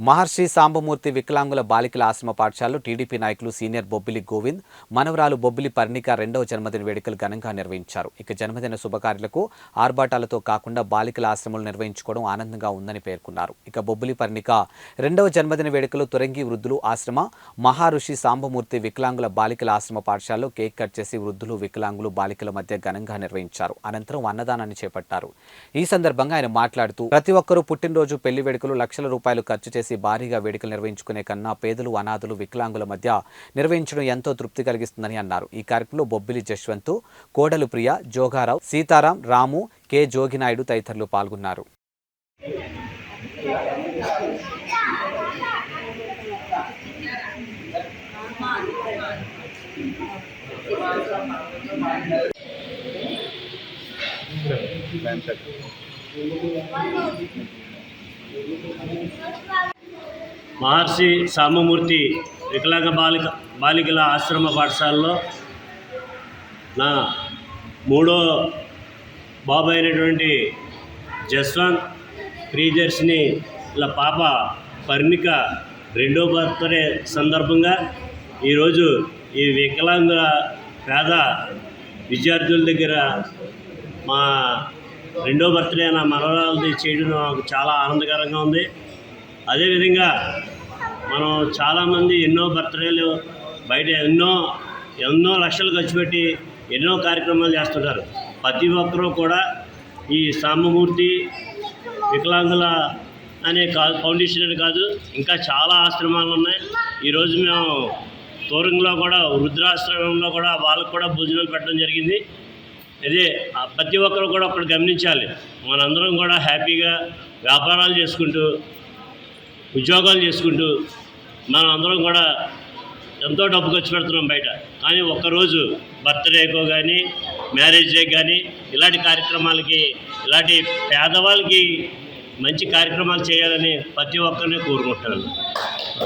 మహర్షి సాంబమూర్తి వికలాంగుల బాలికల ఆశ్రమ పాఠశాలలో టీడీపీ నాయకులు సీనియర్ బొబ్బిలి గోవింద్ మనవరాలు బొబ్బిలి పర్ణిక రెండవ జన్మదిన వేడుకలు ఘనంగా నిర్వహించారు. ఇక జన్మదిన శుభకార్యాలకు ఆర్భాటాలతో కాకుండా బాలికల ఆశ్రమాలు నిర్వహించుకోవడం ఆనందంగా ఉందని పేర్కొన్నారు. ఇక బొబ్బిలి పర్ణిక రెండవ జన్మదిన వేడుకలు తురంగి వృద్ధులు ఆశ్రమ మహారుషి సాంబమూర్తి వికలాంగుల బాలికల ఆశ్రమ పాఠశాలలో కేక్ కట్ చేసి వృద్ధులు వికలాంగులు బాలికల మధ్య ఘనంగా నిర్వహించారు. అనంతరం అన్నదానాన్ని చేపట్టారు. ఈ సందర్భంగా ఆయన మాట్లాడుతూ ప్రతి ఒక్కరూ పుట్టినరోజు పెళ్ళి వేడుకలు లక్షల రూపాయలు ఖర్చు చేసి భారీగా వేడుకలు నిర్వహించుకునే కన్నా పేదలు అనాథులు వికలాంగుల మధ్య నిర్వహించడం ఎంతో తృప్తి కలిగిస్తుందని అన్నారు. ఈ కార్యక్రమంలో బొబ్బిలి జశ్వంత్ కోడలు ప్రియ జోగారావు సీతారాం రాము కె. జోగినాయుడు తదితరులు పాల్గొన్నారు. మహర్షి సామమూర్తి వికలాంగ బాలిక బాలికల ఆశ్రమ పాఠశాలలో నా మూడో బాబు అయినటువంటి జస్వంత్ ప్రియదర్శిని ఇలా పాప పర్ణిక రెండో బర్త్డే సందర్భంగా ఈరోజు ఈ వికలాంగుల పేద విద్యార్థుల దగ్గర మా రెండో బర్త్డే నా మనవరాలది చేయడం నాకు చాలా ఆనందకరంగా ఉంది. అదేవిధంగా మనం చాలామంది ఎన్నో బర్త్డేలు బయట ఎన్నో ఎన్నో లక్షలు ఖర్చు పెట్టి ఎన్నో కార్యక్రమాలు చేస్తుంటారు. ప్రతి ఒక్కరూ కూడా ఈ సామమూర్తి వికలాంగుల అనే కాదు ఫౌండేషన్ అని కాదు ఇంకా చాలా ఆశ్రమాలు ఉన్నాయి. ఈరోజు మేము తూరంలో కూడా వృద్ధాశ్రమంలో కూడా వాళ్ళకు కూడా భోజనాలు పెట్టడం జరిగింది. అదే ఆ ప్రతి ఒక్కరు కూడా అప్పుడు గమనించాలి. మనందరం కూడా హ్యాపీగా వ్యాపారాలు చేసుకుంటూ ఉద్యోగాలు చేసుకుంటూ మనం అందరం కూడా ఎంతో డబ్బు ఖర్చు పెడుతున్నాం బయట. కానీ ఒక్కరోజు బర్త్డేకో కానీ మ్యారేజ్ డే కానీ ఇలాంటి కార్యక్రమాలకి ఇలాంటి పేదవాళ్ళకి మంచి కార్యక్రమాలు చేయాలని ప్రతి ఒక్కరిని కోరుకుంటున్నాను.